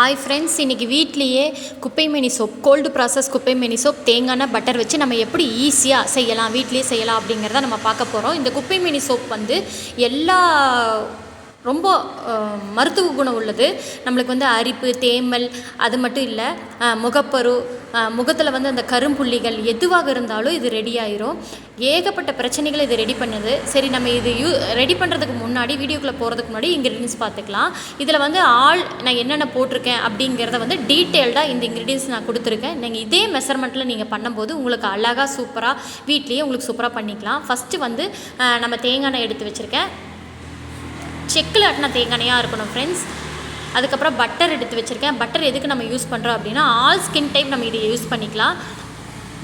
Hi friends இன்றைக்கி வீட்லேயே குப்பைமேனி சோப் கோல்டு ப்ராசஸ் குப்பைமேனி சோப் தேங்காய் பட்டர் வச்சு நம்ம எப்படி ஈஸியாக செய்யலாம் வீட்லேயே செய்யலாம் அப்படிங்கிறத நம்ம பார்க்க போகிறோம் இந்த குப்பைமேனி சோப் வந்து எல்லா ரொம்ப மருத்துவ குணம் உள்ளது. நம்மளுக்கு வந்து அரிப்பு தேமல் அது மட்டும் இல்லை முகப்பரு முகத்தில் வந்து அந்த கரும்புள்ளிகள் எதுவாக இருந்தாலும் இது ரெடி ஆயிரும். ஏகப்பட்ட பிரச்சனைகளை இது ரெடி பண்ணுது. சரி நம்ம இது யூ ரெடி பண்ணுறதுக்கு முன்னாடி வீடியோக்குள்ளே போகிறதுக்கு முன்னாடி இன்க்ரீடியன்ஸ் பார்த்துக்கலாம். இதில் வந்து ஆள் நான் என்னென்ன போட்டிருக்கேன் அப்படிங்கிறத வந்து டீட்டெயில்டாக இந்த இன்க்ரீடியன்ஸ் நான் கொடுத்துருக்கேன். நீங்கள் இதே மெஷர்மெண்ட்டில் நீங்கள் பண்ணும்போது உங்களுக்கு அழகாக சூப்பராக வீட்லேயே உங்களுக்கு சூப்பராக பண்ணிக்கலாம். ஃபஸ்ட்டு வந்து நம்ம தேங்காய் எண்ணெய் எடுத்து வச்சுருக்கேன். செக்கில் ஆட்டின தேங்காயாக இருக்கணும் ஃப்ரெண்ட்ஸ் அதுக்கப்புறம் பட்டர் எடுத்து வச்சுருக்கேன். பட்டர் எதுக்கு நம்ம யூஸ் பண்ணுறோம் அப்படின்னா ஆல் ஸ்கின் டைப் நம்ம இதை யூஸ் பண்ணிக்கலாம்.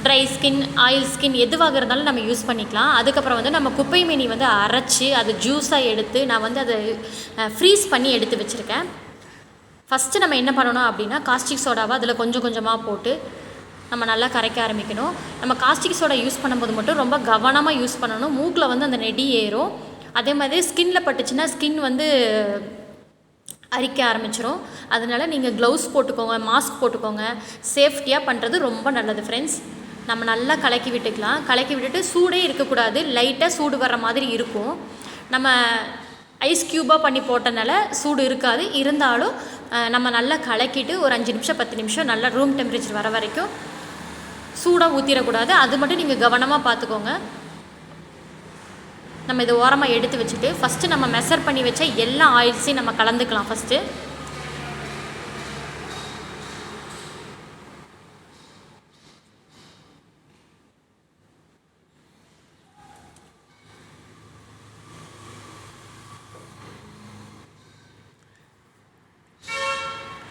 ட்ரை ஸ்கின் ஆயில் ஸ்கின் எதுவாக இருந்தாலும் நம்ம யூஸ் பண்ணிக்கலாம். அதுக்கப்புறம் வந்து நம்ம குப்பை மீனி வந்து அரைச்சி அது ஜூஸாக எடுத்து நான் வந்து அதை ஃப்ரீஸ் பண்ணி எடுத்து வச்சுருக்கேன். ஃபஸ்ட்டு நம்ம என்ன பண்ணணும் அப்படின்னா காஸ்டிக் சோடாவை அதில் கொஞ்சம் கொஞ்சமாக போட்டு நம்ம நல்லா கரைக்க ஆரம்பிக்கணும். நம்ம காஸ்டிக் சோடா யூஸ் பண்ணும்போது மட்டும் ரொம்ப கவனமாக யூஸ் பண்ணணும். மூக்கில் வந்து அந்த நெடி ஏறும். அதே மாதிரி ஸ்கின்ல பட்டுச்சுன்னா ஸ்கின் வந்து அரிக்க ஆரம்பிச்சிரும். அதனால நீங்கள் க்ளவுஸ் போட்டுக்கோங்க மாஸ்க் போட்டுக்கோங்க. சேஃப்டியாக பண்ணுறது ரொம்ப நல்லது ஃப்ரெண்ட்ஸ் நம்ம நல்லா கலக்கி விட்டுக்கலாம். கலக்கி விட்டுட்டு சூடே இருக்கக்கூடாது. லைட்டாக சூடு வர்ற மாதிரி இருக்கும். நம்ம ஐஸ் க்யூபாக பண்ணி போட்டனால சூடு இருக்காது. இருந்தாலும் நம்ம நல்லா கலக்கிட்டு ஒரு அஞ்சு நிமிஷம் பத்து நிமிஷம் நல்லா ரூம் டெம்பரேச்சர் வர வரைக்கும் சூடாக ஊற்றிடக்கூடாது அது மட்டும் நீங்கள் கவனமாக பார்த்துக்கோங்க நம்ம இதை ஓரமாக எடுத்து வச்சுட்டு ஃபஸ்ட்டு நம்ம மெஷர் பண்ணி வச்ச எல்லா ஆயில்ஸையும் நம்ம கலந்துக்கலாம் ஃபஸ்ட்டு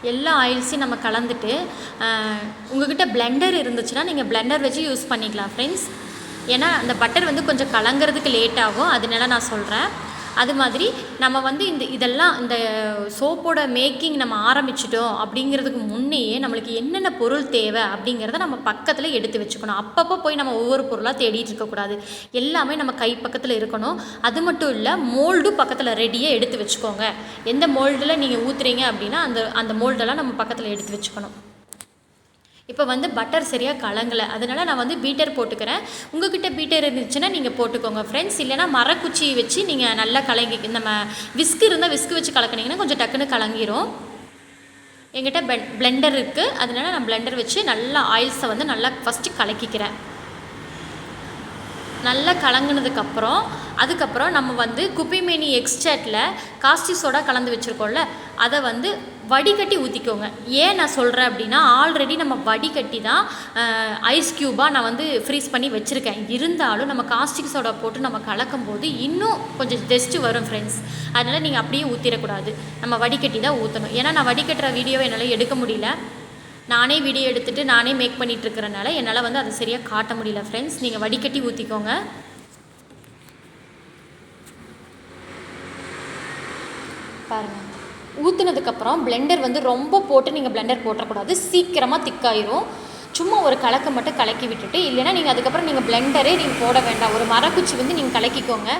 எல்லா ஆயில்ஸையும் நம்ம கலந்துட்டு உங்ககிட்ட பிளெண்டர் இருந்துச்சுன்னா நீங்கள் பிளெண்டர் வச்சு யூஸ் பண்ணிக்கலாம் ஃப்ரெண்ட்ஸ் ஏன்னா அந்த பட்டர் வந்து கொஞ்சம் கலங்கிறதுக்கு லேட் ஆகும். அதனால நான் சொல்கிறேன் அது மாதிரி நம்ம வந்து இந்த இதெல்லாம் இந்த சோப்போட மேக்கிங் நம்ம ஆரம்பிச்சிட்டோம் அப்படிங்கிறதுக்கு முன்னையே நம்மளுக்கு என்னென்ன பொருள் தேவை அப்படிங்கிறத நம்ம பக்கத்தில் எடுத்து வச்சுக்கணும். அப்பப்போ போய் நம்ம ஒவ்வொரு பொருளாக தேடிட்டு இருக்கக்கூடாது எல்லாமே நம்ம கை பக்கத்தில் இருக்கணும். அது மட்டும் இல்லை மோல்டும் பக்கத்தில் ரெடியாக எடுத்து வச்சுக்கோங்க. எந்த மோல்டில் நீங்கள் ஊற்றுறீங்க அப்படின்னா அந்த அந்த மோல்டெல்லாம் நம்ம பக்கத்தில் எடுத்து வச்சுக்கணும். இப்போ வந்து பட்டர் சரியாக கலங்கலை அதனால் நான் வந்து பீட்டர் போட்டுக்கிறேன். உங்ககிட்ட பீட்டர் இருந்துச்சுன்னா நீங்கள் போட்டுக்கோங்க ஃப்ரெண்ட்ஸ் இல்லைனா மரக்குச்சி வச்சு நீங்கள் நல்லா கலங்கி நம்ம விஸ்க் இருந்தால் விஸ்க் வச்சு கலக்குனீங்கன்னா கொஞ்சம் டக்குன்னு கலங்கிரும். எங்கிட்ட பென் பிளெண்டர் இருக்குது அதனால நான் பிளெண்டர் வச்சு நல்லா ஆயில்ஸை வந்து நல்லா ஃபஸ்ட்டு கலக்கிக்கிறேன். நல்லா கலங்குனதுக்கப்புறம் அதுக்கப்புறம் நம்ம வந்து குப்பைமேனி எக்ஸ்டர்ட்டில் காஸ்டி சோடா கலந்து வச்சுருக்கோம்ல அதை வந்து வடிகட்டி ஊற்றிக்கோங்க ஏன் நான் சொல்கிறேன் அப்படின்னா ஆல்ரெடி நம்ம வடிகட்டி தான் ஐஸ் க்யூபாக நான் வந்து ஃப்ரீஸ் பண்ணி வச்சுருக்கேன். இருந்தாலும் நம்ம காஸ்டிக் சோடா போட்டு நம்ம கலக்கும் போது இன்னும் கொஞ்சம் டெஸ்ட்டு வரும் ஃப்ரெண்ட்ஸ் அதனால் நீங்கள் அப்படியே ஊற்றிடக்கூடாது நம்ம வடிகட்டி தான் ஊற்றணும் ஏன்னா நான் வடிகட்டுற வீடியோவை என்னால் எடுக்க முடியல. நானே வீடியோ எடுத்துகிட்டு நானே மேக் பண்ணிகிட்ருக்கிறனால என்னால் வந்து அதை சரியாக காட்ட முடியல ஃப்ரெண்ட்ஸ் நீங்கள் வடிகட்டி ஊற்றிக்கோங்க பாருங்கள் ஊற்றுனதுக்கப்புறம் பிளெண்டர் வந்து ரொம்ப போட்டு நீங்கள் பிளெண்டர் போட்டக்கூடாது. சீக்கிரமாக திக்காயிரும். சும்மா ஒரு கலக்க மட்டும் கலக்கி விட்டுட்டு இல்லைன்னா நீங்கள் அதுக்கப்புறம் நீங்கள் பிளெண்டரே நீங்கள் போட வேண்டாம். ஒரு மரக்குச்சி வந்து நீங்கள் கலக்கிக்கோங்க.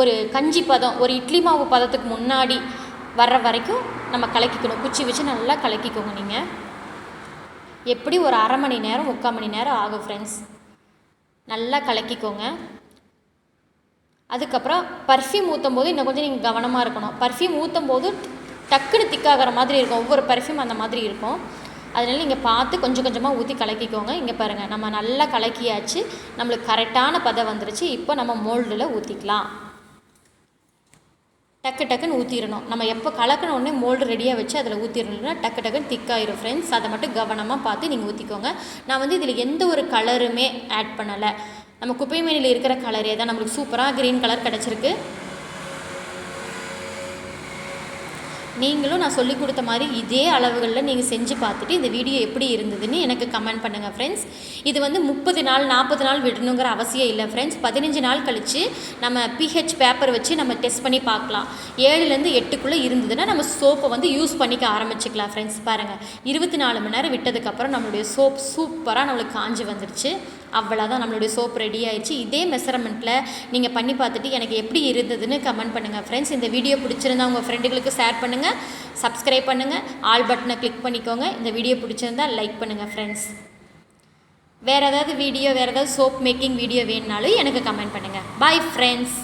ஒரு கஞ்சி பதம் ஒரு இட்லி மாவு பதத்துக்கு முன்னாடி வர்ற வரைக்கும் நம்ம கலக்கிக்கணும். குச்சி வச்சு நல்லா கலக்கிக்கோங்க நீங்கள் எப்படி ஒரு அரை மணி நேரம் முக்கால் மணி நேரம் ஆகும் ஃப்ரெண்ட்ஸ் நல்லா கலக்கிக்கோங்க. அதுக்கப்புறம் பர்ஃப்யூம் ஊற்றும் போது இன்னும் கொஞ்சம் நீங்கள் கவனமாக இருக்கணும். பர்ஃப்யூம் ஊற்றும் போது டக்குன்னு திக்காகிற மாதிரி இருக்கும். ஒவ்வொரு பர்ஃப்யூம் அந்த மாதிரி இருக்கும். அதனால நீங்கள் பார்த்து கொஞ்சம் கொஞ்சமாக ஊற்றி கலக்கிக்கோங்க. இங்கே பாருங்கள் நம்ம நல்லா கலக்கியாச்சு. நம்மளுக்கு கரெக்டான பதம் வந்துருச்சு. இப்போ நம்ம மோல்டில் ஊற்றிக்கலாம் டக்கு டக்குன்னு ஊற்றிடணும் நம்ம எப்போ கலக்கின உடனே மோல்டு ரெடியாக வச்சு அதில் ஊற்றிடணும்னா டக்கு டக்குன்னு திக்காயிரும் ஃப்ரெண்ட்ஸ் அதை மட்டும் கவனமாக பார்த்து நீங்கள் ஊற்றிக்கோங்க நான் வந்து இதில் எந்த ஒரு கலருமே ஆட் பண்ணலை. நம்ம குப்பை மேனியில் இருக்கிற கலரே தான் நம்மளுக்கு சூப்பராக க்ரீன் கலர் கிடச்சிருக்கு. நீங்களும் நான் சொல்லி கொடுத்த மாதிரி இதே அளவுகளில் நீங்கள் செஞ்சு பார்த்துட்டு இந்த வீடியோ எப்படி இருந்ததுன்னு எனக்கு கமெண்ட் பண்ணுங்கள் ஃப்ரெண்ட்ஸ் இது வந்து முப்பது நாள் நாற்பது நாள் விடணுங்கிற அவசியம் இல்லை ஃப்ரெண்ட்ஸ் பதினஞ்சு நாள் கழித்து நம்ம பிஹெச் பேப்பர் வச்சு நம்ம டெஸ்ட் பண்ணி பார்க்கலாம். ஏழுலேருந்து எட்டுக்குள்ளே இருந்ததுன்னா நம்ம சோப்பை வந்து யூஸ் பண்ணிக்க ஆரம்பிச்சுக்கலாம் ஃப்ரெண்ட்ஸ் பாருங்கள் இருபத்தி நாலு மணி நேரம் விட்டதுக்கப்புறம் நம்மளுடைய சோப் சூப்பராக நம்மளுக்கு காஞ்சி வந்துடுச்சு. அவ்வளோதான் நம்மளுடைய சோப் ரெடி ஆயிடுச்சு. இதே மெஷர்மெண்ட்டில் நீங்கள் பண்ணி பார்த்துட்டு எனக்கு எப்படி இருந்ததுன்னு கமெண்ட் பண்ணுங்கள் ஃப்ரெண்ட்ஸ் இந்த வீடியோ பிடிச்சிருந்தா உங்கள் ஃப்ரெண்டுகளுக்கு ஷேர் பண்ணுங்கள் சப்ஸ்கிரைப் பண்ணுங்கள் ஆல் பட்டனை கிளிக் பண்ணிக்கோங்க. இந்த வீடியோ பிடிச்சிருந்தா லைக் பண்ணுங்கள் ஃப்ரெண்ட்ஸ் வேறு ஏதாவது வீடியோ வேறு ஏதாவது சோப் மேக்கிங் வீடியோ வேணுனாலும் எனக்கு கமெண்ட் பண்ணுங்கள் பாய் ஃப்ரெண்ட்ஸ்